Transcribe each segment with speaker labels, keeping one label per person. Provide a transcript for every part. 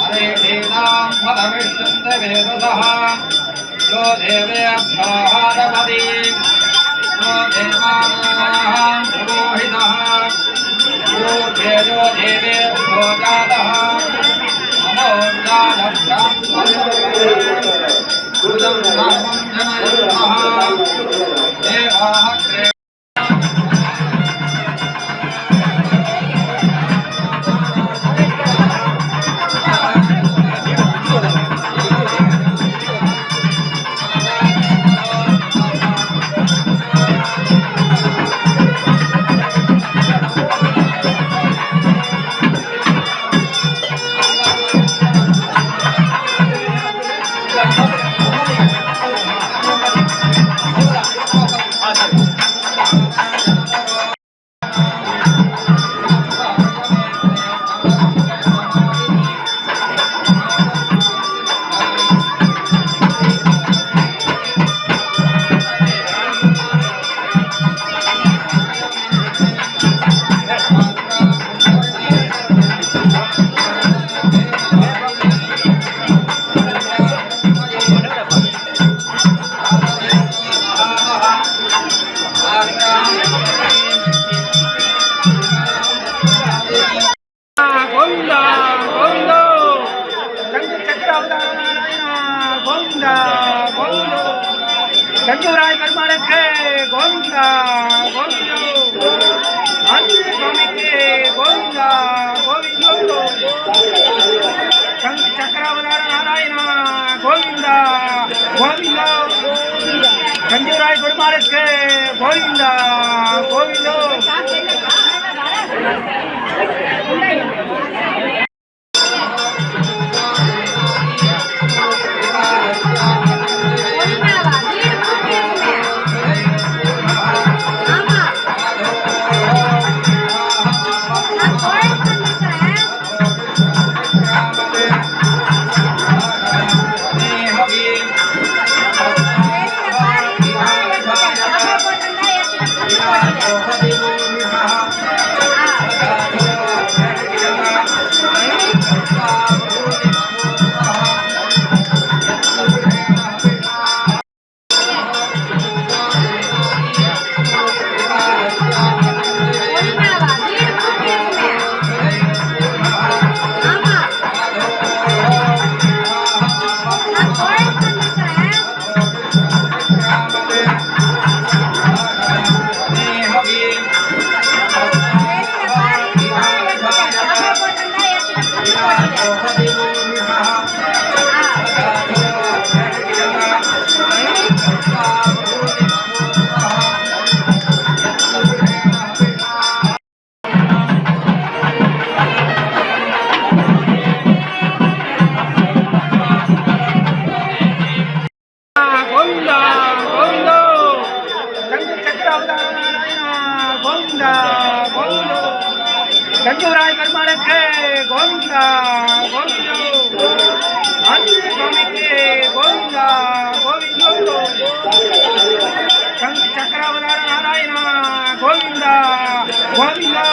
Speaker 1: हरे देवां फलमिष्यन्त वेदसः यो देवेभ्योहारपदे यो देवानां पुरोहितः यो तेजो देवेभ्यो जातः नमो जातब्राह्मणे कृतं रामं जनयन्तः देवाः
Speaker 2: சங்கராய் பெருமாளுக்கு கோவிந்தா கோவிந்தோ. ஆஞ்சநேய சுவாமிக்கு கோவிந்தா கோவிந்தோ. சங்கு சக்கராவதார நாராயணா கோவிந்தா கோவிந்தோ. சஞ்சீவராய் பெருமாளுக்கு கோவிந்தா கோவிந்தோ. Gracias. சண்முகராய் பெருமாளுக்கு கோவிந்தா கோவிந்தோ. ஆஞ்சநேய சுவாமிக்கு கோவிந்தா கோவிந்தோ. சங்கு சக்கராவதார நாராயணா கோவிந்தா கோவிந்தோ.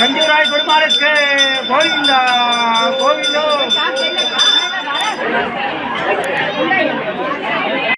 Speaker 2: சஞ்சீவராய் பெருமாளுக்கு கோவிந்தா கோவிந்தோ.